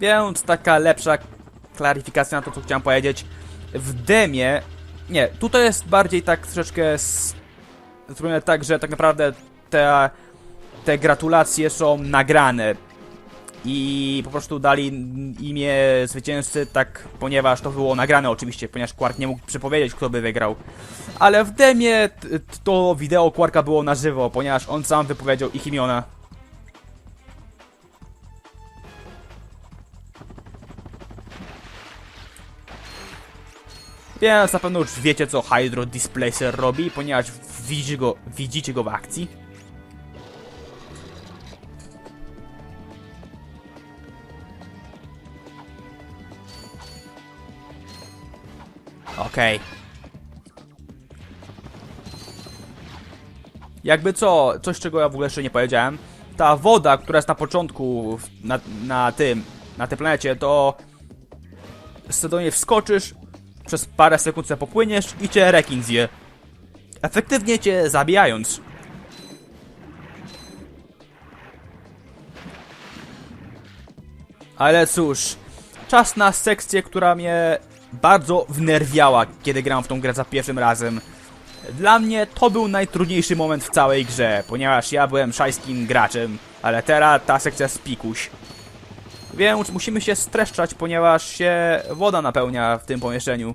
Więc taka lepsza klaryfikacja na to, co chciałem powiedzieć. W demie... Nie, tutaj jest bardziej tak troszeczkę s- zrobione tak, że tak naprawdę te, te gratulacje są nagrane. I po prostu dali imię zwycięzcy, tak, ponieważ to było nagrane oczywiście, ponieważ Quark nie mógł przepowiedzieć, kto by wygrał. Ale w demie to wideo Quarka było na żywo, ponieważ on sam wypowiedział ich imiona. Więc na pewno już wiecie co Hydro Displacer robi, ponieważ widzicie go, widzicie go w akcji. Okej. Jakby co, coś czego ja w ogóle jeszcze nie powiedziałem. Ta woda, która jest na początku na, na tym, na tej planecie, to sobie do niej wskoczysz, przez parę sekund popłyniesz i cię rekin zje. Efektywnie cię zabijając. Ale cóż, czas na sekcję, która mnie bardzo wnerwiała, kiedy grałem w tą grę za pierwszym razem. Dla mnie to był najtrudniejszy moment w całej grze, ponieważ ja byłem szajskim graczem, ale teraz ta sekcja jest pikuś. Więc musimy się streszczać, ponieważ się woda napełnia w tym pomieszczeniu.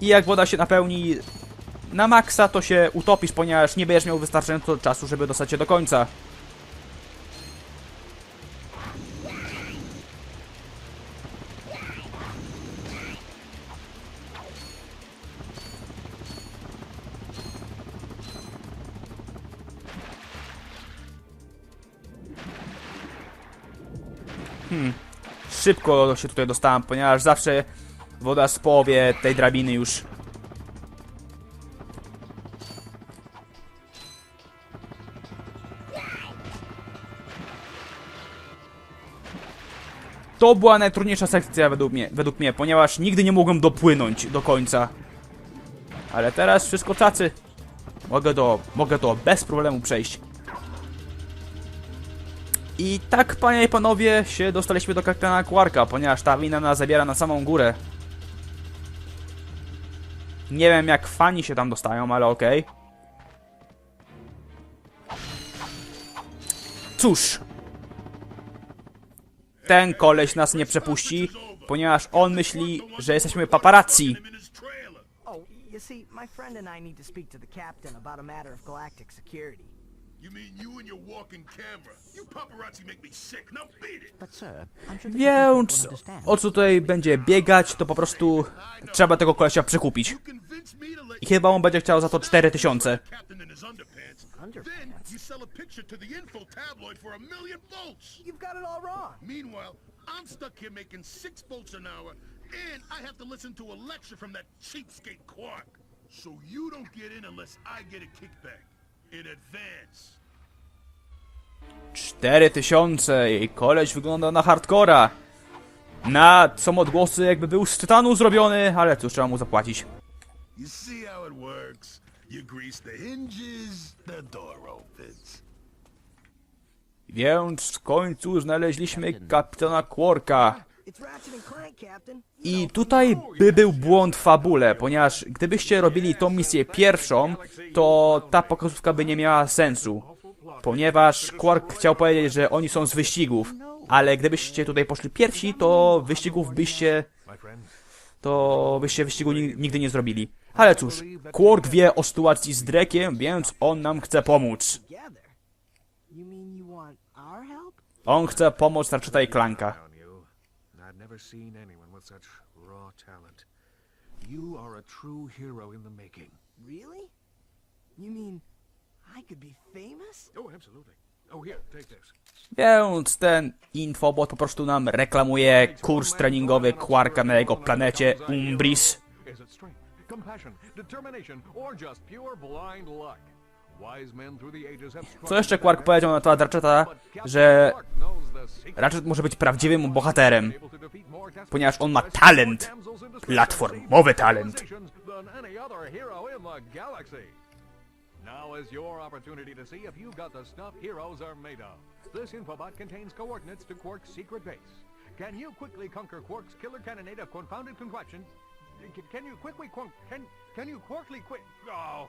I jak woda się napełni na maksa, to się utopisz, ponieważ nie będziesz miał wystarczająco czasu, żeby dostać się do końca. Szybko się tutaj dostałem, ponieważ zawsze woda z połowie tej drabiny już To była najtrudniejsza sekcja według mnie, według mnie, ponieważ nigdy nie mogłem dopłynąć do końca. Ale teraz wszystko cacy. Mogę to, mogę to bez problemu przejść. I tak, panie i panowie, się dostaliśmy do kapitana Quarka, ponieważ ta wina nas zabiera na samą górę. Nie wiem, jak fani się tam dostają, ale okej. Cóż. Ten koleś nas nie przepuści, ponieważ on myśli, że jesteśmy paparazzi. Oh, you see, my friend and I need to speak to the captain about a matter of galactic security. Więc o co tutaj będzie biegać, to po prostu trzeba tego kolesia przekupić. I chyba on będzie chciał za to 4000. captain in his underpants. Underpants? Then you sell a picture to the info tabloid for a million volts. You've got it all wrong. Meanwhile, I'm stuck here making six volts an hour, and I have to listen to a lecture from that cheapskate Quark. So you don't get in unless I get a kickback advance. 4000 i koleś wygląda na hardcora. Na są odgłosy jakby był z tytanu zrobiony, ale cóż, trzeba mu zapłacić. You see how it works? You grease the hinges, the door opens. Więc w końcu znaleźliśmy kapitana Quarka. I tutaj by był błąd w fabule, ponieważ gdybyście robili tą misję pierwszą, to ta pokazówka by nie miała sensu. Ponieważ Quark chciał powiedzieć, że oni są z wyścigów, ale gdybyście tutaj poszli pierwsi, to wyścigów byście... to byście wyścigu ni- nigdy nie zrobili. Ale cóż, Quark wie o sytuacji z Drekiem, więc on nam chce pomóc. On chce pomóc Ratcheta i Clanka. Never seen anyone with such raw talent. You are a true hero in the making. Really? You mean I could be famous? Oh, absolutely. Oh, here, take this. Więc ten infobot po prostu nam reklamuje kurs treningowy Quarka na jego planecie Umbris. Is it strength, compassion, determination, or just pure blind luck? Wise men through the ages have Co jeszcze Quark powiedział na temat Ratcheta, że Ratchet może być prawdziwym bohaterem, ponieważ on ma talent, platformowy talent. Now is your opportunity to see if you've got the stuff heroes are made of. This infobot contains coordinates to Quark's secret base. Can you quickly conquer Quark's killer cannonade of confounded concoction? Can you quickly quunk? Can can you quickly quick? Oh,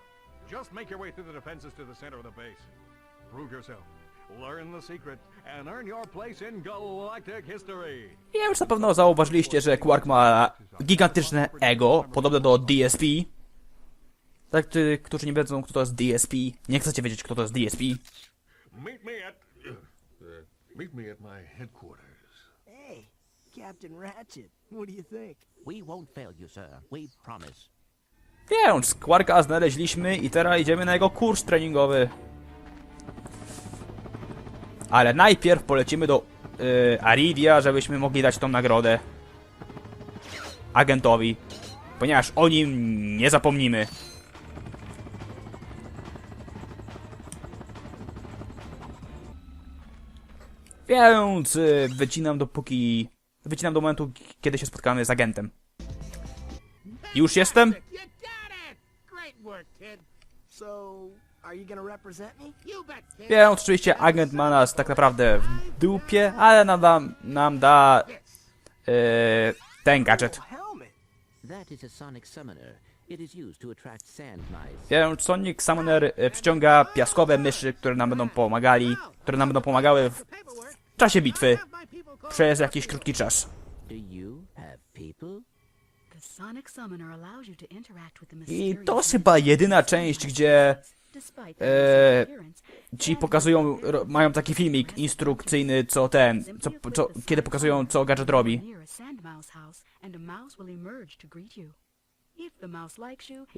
just make your way through the defenses to the center of the base. Prove yourself. Learn the secret and earn your place in galactic history. Ja już na pewno zauważyliście, że Quark ma gigantyczne ego, podobne do DSP. Tak, ty, którzy nie wiedzą, kto to jest DSP, nie chcecie wiedzieć, kto to jest DSP. Meet me at uh, meet me at my headquarters. Hey, Captain Ratchet, what do you think? We won't fail you, sir. We promise. Więc Quarka znaleźliśmy i teraz idziemy na jego kurs treningowy. Ale najpierw polecimy do yy, Aridia, żebyśmy mogli dać tą nagrodę agentowi. Ponieważ o nim nie zapomnimy. Więc yy, wycinam dopóki... Wycinam do momentu, kiedy się spotkamy z agentem. Już jestem? So, Więc oczywiście agent ma nas tak naprawdę w dupie, ale nam da, nam da e, ten gadżet. Is a sonic summoner. E, przyciąga piaskowe myszy, które nam będą pomagali, które nam będą pomagały w czasie bitwy przez jakiś krótki czas. I to jest chyba jedyna część, gdzie e, ci pokazują, ro, mają taki filmik instrukcyjny, co ten, co, co, kiedy pokazują, co gadżet robi.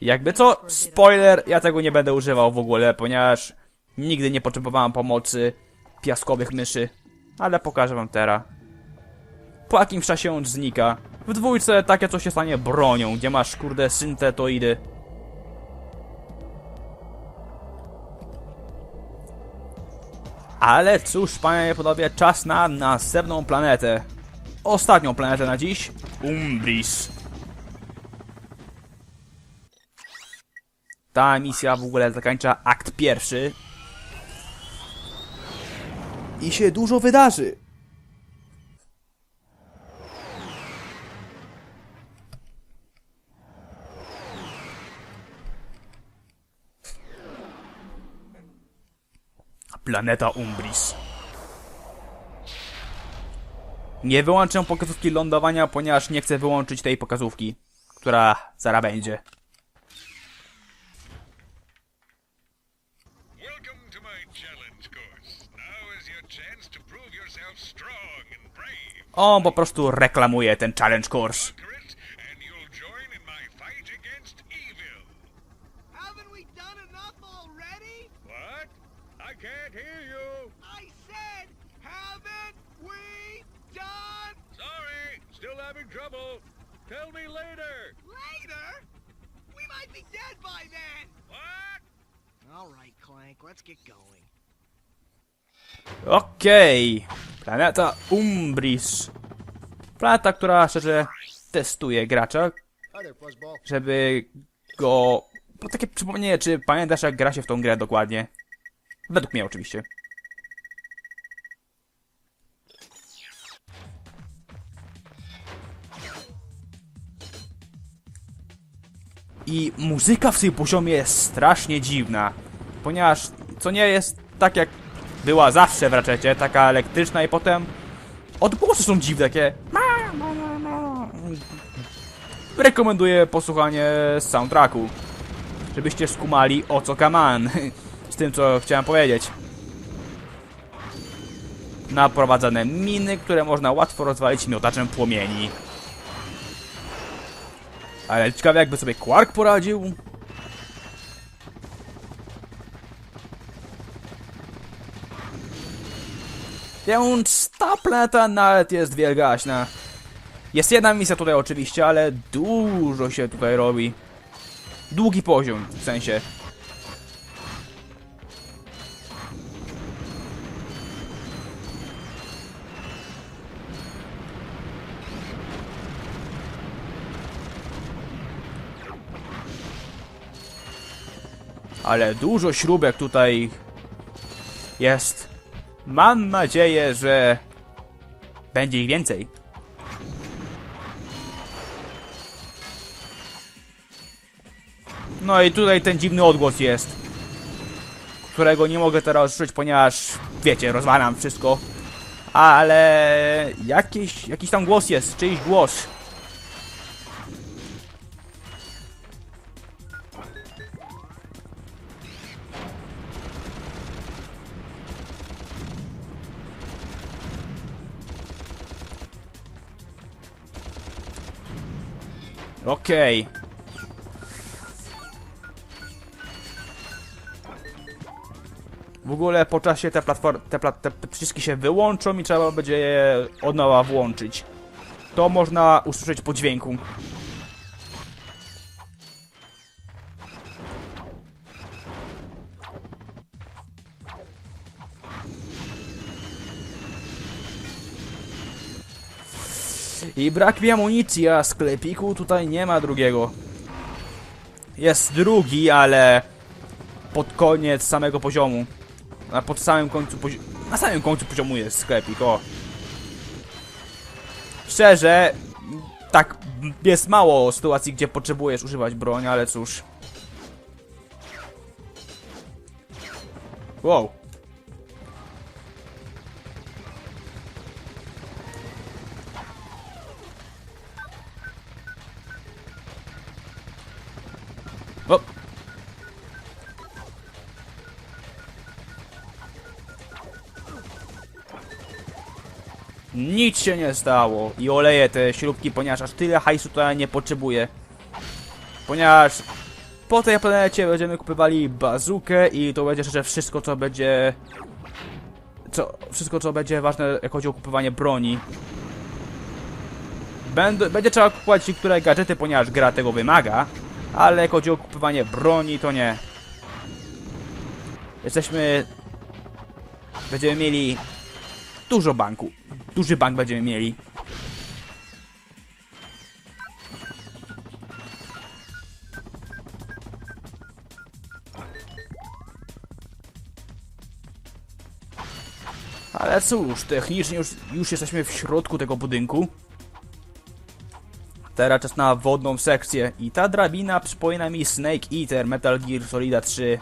Jakby co, spoiler, ja tego nie będę używał w ogóle, ponieważ nigdy nie potrzebowałem pomocy piaskowych myszy. Ale pokażę wam teraz. Po jakimś czasie on znika. W dwójce takie coś się stanie bronią, gdzie masz kurde syntetoidy. Ale cóż, panie i panowie, czas na następną planetę. Ostatnią planetę na dziś. Umbris. Ta misja w ogóle zakończa akt pierwszy. I się dużo wydarzy. Planeta Umbris. Nie wyłączę pokazówki lądowania, ponieważ nie chcę wyłączyć tej pokazówki, która zaraz będzie. On po prostu reklamuje ten challenge course. Conquer it, and you'll join in my fight against evil. Haven't we done enough already? What? I can't hear you. I said, haven't we done Sorry, still having trouble. Tell me later. later? We might be dead by then. What? All right, Okej. Planeta Umbris. Planeta, która szczerze testuje gracza, żeby go... Bo takie przypomnienie, czy pamiętasz jak gra się w tą grę dokładnie? Według mnie oczywiście. I muzyka w tym poziomie jest strasznie dziwna, ponieważ co nie jest tak jak była zawsze w raczecie, taka elektryczna i potem odgłosy są dziwne, takie rekomenduję posłuchanie soundtracku, żebyście skumali o co kaman z tym co chciałem powiedzieć. Naprowadzane miny, które można łatwo rozwalić miotaczem płomieni. Ale ciekawe jakby sobie Quark poradził. Więc ta planeta nawet jest wielgaśna. Jest jedna misja tutaj oczywiście, ale dużo się tutaj robi. Długi poziom, w sensie. Ale dużo śrubek tutaj jest. Mam nadzieję, że Będzie ich więcej. No i tutaj ten dziwny odgłos jest. Którego nie mogę teraz użyć, ponieważ wiecie, rozwalam wszystko. Ale jakiś, jakiś tam głos jest, czyjś głos. Okej. W ogóle po czasie te te, pla- te przyciski się wyłączą i trzeba będzie je od nowa włączyć. To można usłyszeć po dźwięku. I brak mi amunicji, a sklepiku tutaj nie ma drugiego. Jest drugi, ale pod koniec samego poziomu. A pod samym końcu poziomu. Na samym końcu poziomu jest sklepik, o. Szczerze, tak jest mało sytuacji, gdzie potrzebujesz używać broń, ale cóż. Wow. Nic się nie stało i oleję te śrubki, ponieważ aż tyle hajsu to ja nie potrzebuję. Ponieważ po tej planecie będziemy kupywali bazukę i to będzie jeszcze wszystko co będzie... Co, wszystko co będzie ważne jak chodzi o kupowanie broni. Będzie trzeba kupować niektóre gadżety, ponieważ gra tego wymaga. Ale jak chodzi o kupowanie broni, to nie. Jesteśmy... Będziemy mieli... Dużo banku. Duży bank będziemy mieli. Ale cóż, technicznie już, już jesteśmy w środku tego budynku. Teraz czas na wodną sekcję i ta drabina przypomina mi Snake Eater Metal Gear Solid 3.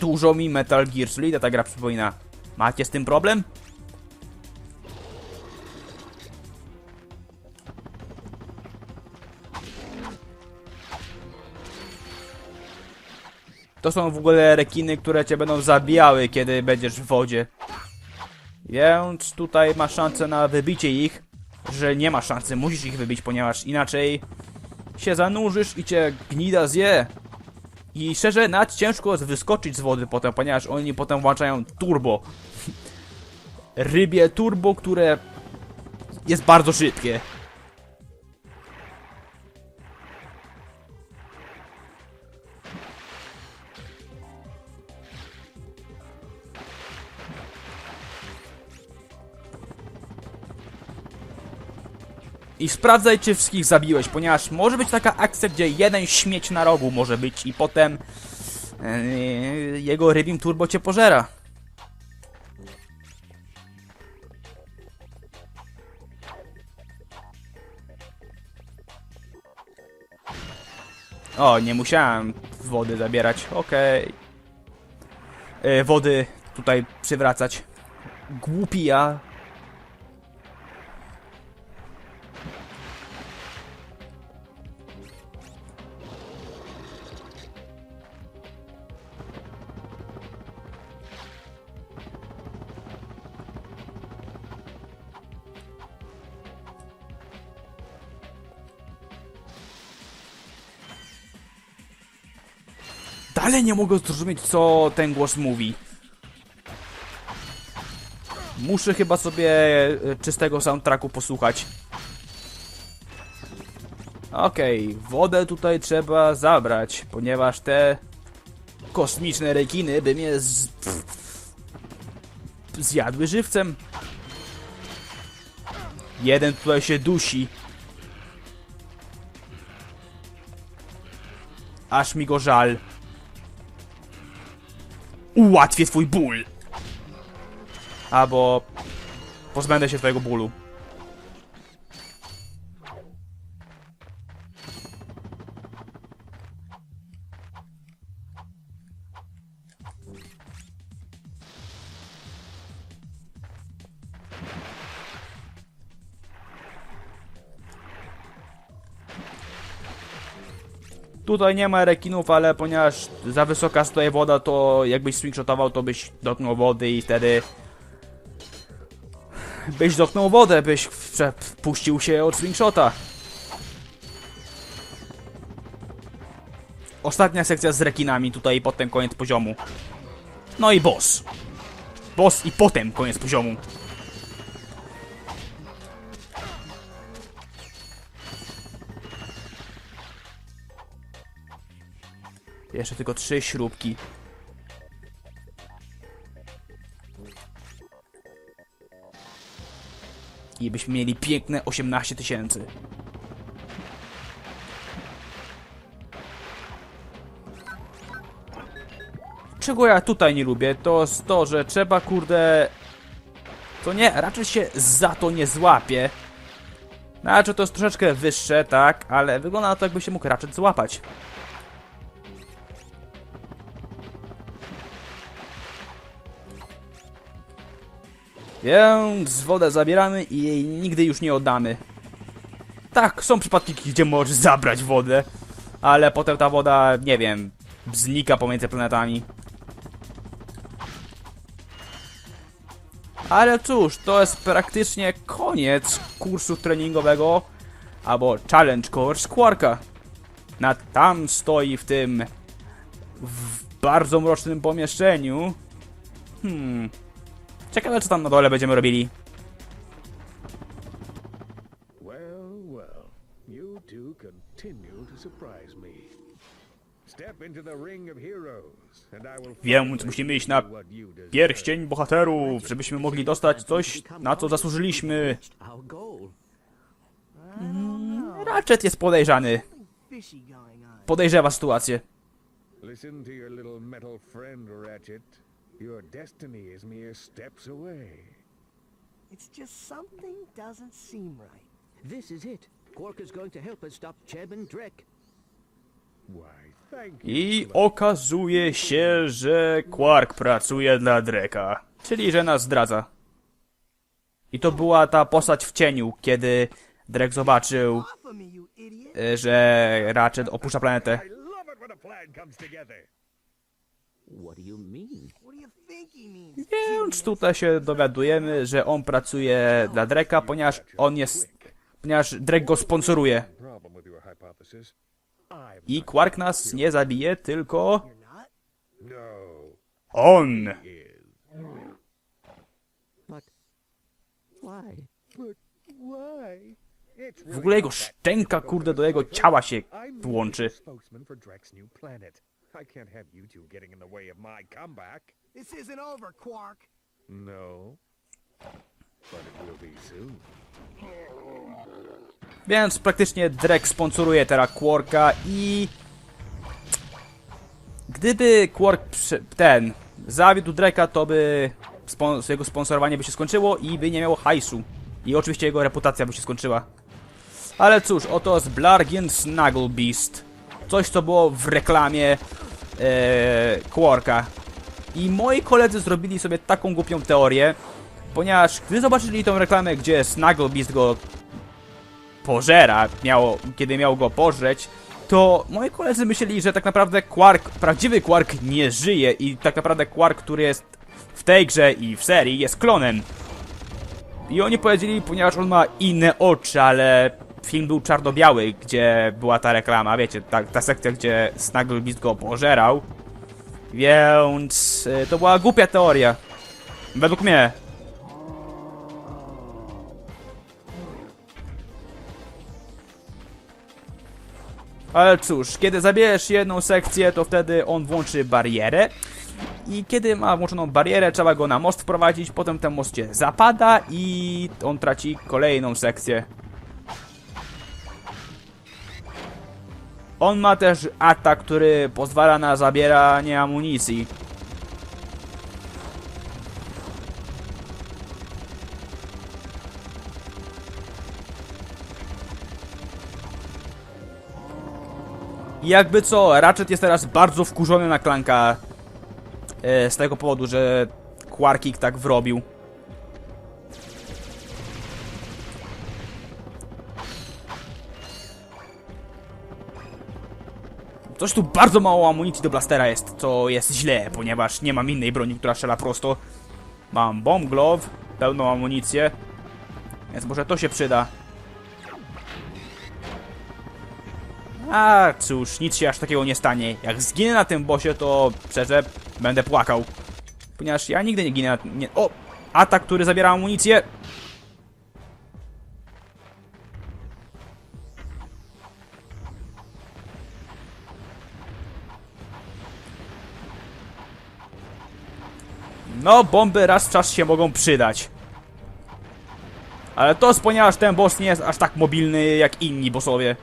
Dużo mi Metal Gear Solid ta gra przypomina. Macie z tym problem? To są w ogóle rekiny, które cię będą zabijały, kiedy będziesz w wodzie. Więc tutaj masz szansę na wybicie ich. Że nie ma szansy, musisz ich wybić, ponieważ inaczej się zanurzysz i cię gnida zje. I szczerze, nawet ciężko jest wyskoczyć z wody potem, ponieważ oni potem włączają turbo. Rybie turbo, które jest bardzo szybkie. I sprawdzaj, czy wszystkich zabiłeś, ponieważ może być taka akcja, gdzie jeden śmieć na rogu może być i potem yy, jego rybim turbo cię pożera. O, nie musiałem wody zabierać, okej. Yy, wody tutaj przywracać. Głupi ja. Dalej nie mogę zrozumieć, co ten głos mówi. Muszę chyba sobie e, czystego soundtracku posłuchać. Okej, wodę tutaj trzeba zabrać, ponieważ te kosmiczne rekiny by mnie z... zjadły żywcem. Jeden tutaj się dusi. Aż mi go żal. Ułatwię twój ból. albo pozbędę się twojego bólu. Tutaj nie ma rekinów, ale ponieważ za wysoka stoi woda, to jakbyś swingshotował, to byś dotknął wody i wtedy... Byś dotknął wodę, byś wpuścił się od swingshota. Ostatnia sekcja z rekinami, tutaj potem koniec poziomu. No i boss. Boss i potem koniec poziomu. Jeszcze tylko trzy śrubki. I byśmy mieli piękne 18 tysięcy. Czego ja tutaj nie lubię, to jest to, że trzeba kurde... To nie, raczej się za to nie złapie. Znaczy to jest troszeczkę wyższe, tak, ale wygląda na to jakby się mógł raczej złapać. Więc wodę zabieramy i jej nigdy już nie oddamy. Tak, są przypadki, gdzie możesz zabrać wodę, ale potem ta woda, nie wiem, znika pomiędzy planetami. Ale cóż, to jest praktycznie koniec kursu treningowego, albo challenge course Quarka. Nad tam stoi w tym w bardzo mrocznym pomieszczeniu. Hmm. Ciekawe, co tam na dole będziemy robili. Well, well, you two continue to surprise me. Step into the ring of heroes, and I will finally musimy iść na. Pierścień bohaterów, żebyśmy mogli dostać coś, na co zasłużyliśmy. Goal. Ratchet jest podejrzany. Podejrzewa sytuację. Listen to your little metal friend, Ratchet. Your destiny is mere steps away. It's just something doesn't seem right. This is it. Quark is going to help us stop Drek. Why, thank you. I okazuje się, że Quark pracuje dla Dreka. Czyli, że nas zdradza. I to była ta postać w cieniu, kiedy Drek zobaczył, e, że Ratchet opuszcza planetę. Więc tutaj się dowiadujemy, że on pracuje dla Dreka, ponieważ on jest... Ponieważ Drek go sponsoruje. I Quark nas nie zabije, tylko on. W ogóle jego szczęka, kurde, do jego ciała się włączy. I can't have you two getting in the way of my comeback. This isn't over, Quark. No. But it will be soon. Więc praktycznie Drek sponsoruje teraz Quarka i... Gdyby Quark przy- ten zawiódł Dreka, to by spon jego sponsorowanie by się skończyło i by nie miało hajsu. I oczywiście jego reputacja by się skończyła. Ale cóż, oto jest Blargien Snuggle Beast. Coś, co było w reklamie e, Quarka. I moi koledzy zrobili sobie taką głupią teorię, ponieważ gdy zobaczyli tą reklamę, gdzie Snuggle Beast go pożera, miało, kiedy miał go pożreć, to moi koledzy myśleli, że tak naprawdę Quark, prawdziwy Quark nie żyje i tak naprawdę Quark, który jest w tej grze i w serii jest klonem. I oni powiedzieli, ponieważ on ma inne oczy, ale film był czarno-biały, gdzie była ta reklama, wiecie, ta, ta sekcja, gdzie Snuggle Beast go pożerał. Więc y, to była głupia teoria. Według mnie. Ale cóż, kiedy zabierzesz jedną sekcję, to wtedy on włączy barierę. I kiedy ma włączoną barierę, trzeba go na most wprowadzić, potem ten most się zapada i on traci kolejną sekcję. On ma też atak, który pozwala na zabieranie amunicji. Jakby co, Ratchet jest teraz bardzo wkurzony na Klanka e, z tego powodu, że Quarkik tak wrobił. Coś tu bardzo mało amunicji do blastera jest, co jest źle, ponieważ nie mam innej broni, która strzela prosto. Mam bomb glove, pełną amunicję, więc może to się przyda. A cóż, nic się aż takiego nie stanie. Jak zginę na tym bosie, to szczerze będę płakał. Ponieważ ja nigdy nie ginę na... Nie... O! Atak, który zabiera amunicję! No, bomby raz w czas się mogą przydać. Ale to jest ponieważ ten boss nie jest aż tak mobilny jak inni bossowie.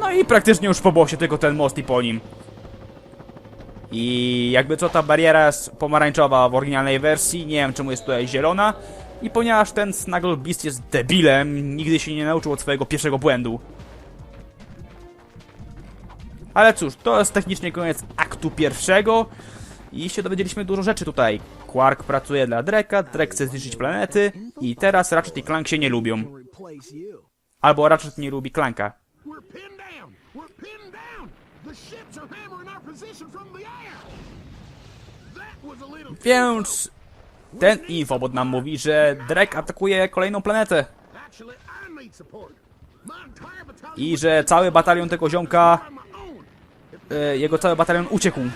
No i praktycznie już po bossie, tylko ten most i po nim. I jakby co ta bariera jest pomarańczowa w oryginalnej wersji, nie wiem czemu jest tutaj zielona. I ponieważ ten Snuggle Beast jest debilem, nigdy się nie nauczył od swojego pierwszego błędu. Ale cóż, to jest technicznie koniec aktu pierwszego. I się dowiedzieliśmy dużo rzeczy tutaj. Quark pracuje dla Dreka, Drek chce zniszczyć planety i teraz Ratchet i Clank się nie lubią. Albo Ratchet nie lubi Clanka. Więc ten infobot nam mówi, że Drek atakuje kolejną planetę. I że cały batalion tego ziomka, e, jego cały batalion uciekł. I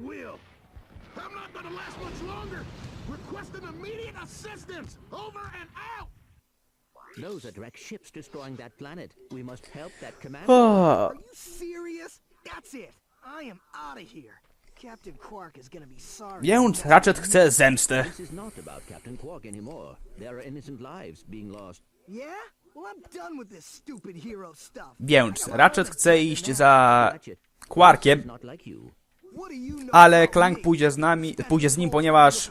will. I'm not gonna last much longer. Requesting immediate assistance. Over and out. Those are direct ships destroying that planet. We must help that command. Are you serious? That's it. I am out of here. Captain Quark is gonna be sorry. Więc Ratchet chce zemstę. This is not about Captain Quark anymore. There are innocent lives being lost. Yeah? Well, I'm done with this stupid hero stuff. Więc Ratchet chce iść za Quarkiem, is not like you. What do you know ale me? pójdzie z nami, pójdzie z nim, ponieważ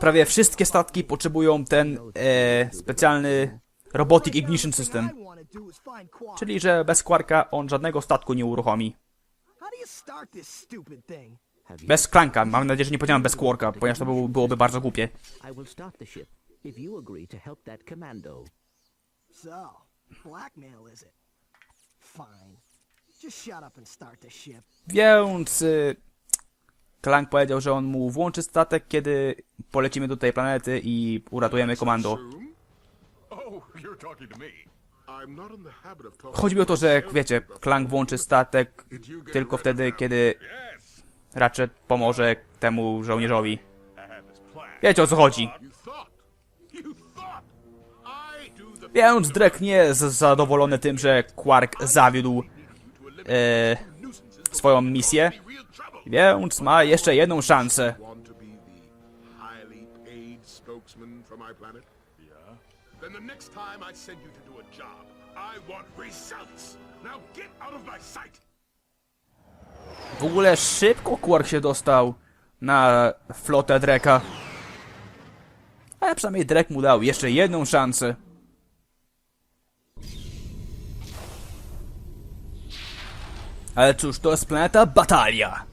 Prawie wszystkie statki potrzebują ten e, specjalny Robotic Ignition System. Czyli, że bez Quarka on żadnego statku nie uruchomi. Bez Clanka, mam nadzieję, że nie powiedziałem bez Quarka, ponieważ to był, byłoby bardzo głupie. Więc y, Clank powiedział, że on mu włączy statek, kiedy polecimy do tej planety i uratujemy komando. Chodzi o to, że wiecie, Clank włączy statek tylko wtedy, kiedy Ratchet pomoże temu żołnierzowi. Wiecie o co chodzi. Więc Drek nie jest zadowolony tym, że Quark zawiódł e, swoją misję. Więc ma jeszcze jedną szansę. W ogóle szybko Quark się dostał na flotę Dreka. Ale przynajmniej Drek mu dał jeszcze jedną szansę. Ale cóż, to jest planeta Batalia.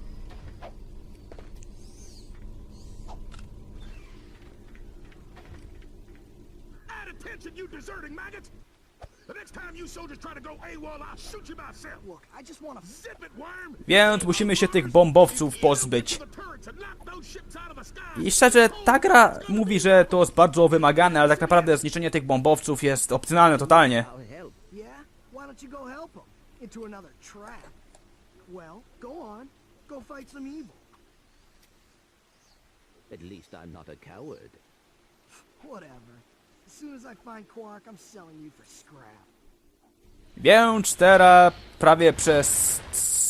Add attention, you deserting maggots. The next time you soldiers try to go AWOL, I'll shoot you myself. Look, I just wanna... Zip it, worm. Więc musimy się tych bombowców pozbyć. I szczerze, ta gra mówi, że to jest bardzo wymagane, ale tak naprawdę zniszczenie tych bombowców jest opcjonalne totalnie. At least I'm not a coward. Whatever. As soon as I find Quark, I'm selling you for scrap. Więc teraz prawie przez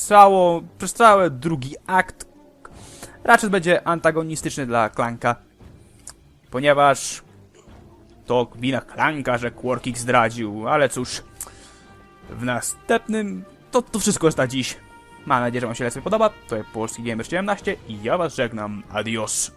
całą, przez cały drugi akt Ratchet będzie antagonistyczny dla Clanka. Ponieważ to wina Clanka, że Quark ich zdradził, ale cóż, w następnym to to wszystko jest na dziś. Mam nadzieję, że wam się lecenie podoba. To jest Polski Gamer 17 i ja was żegnam. Adios.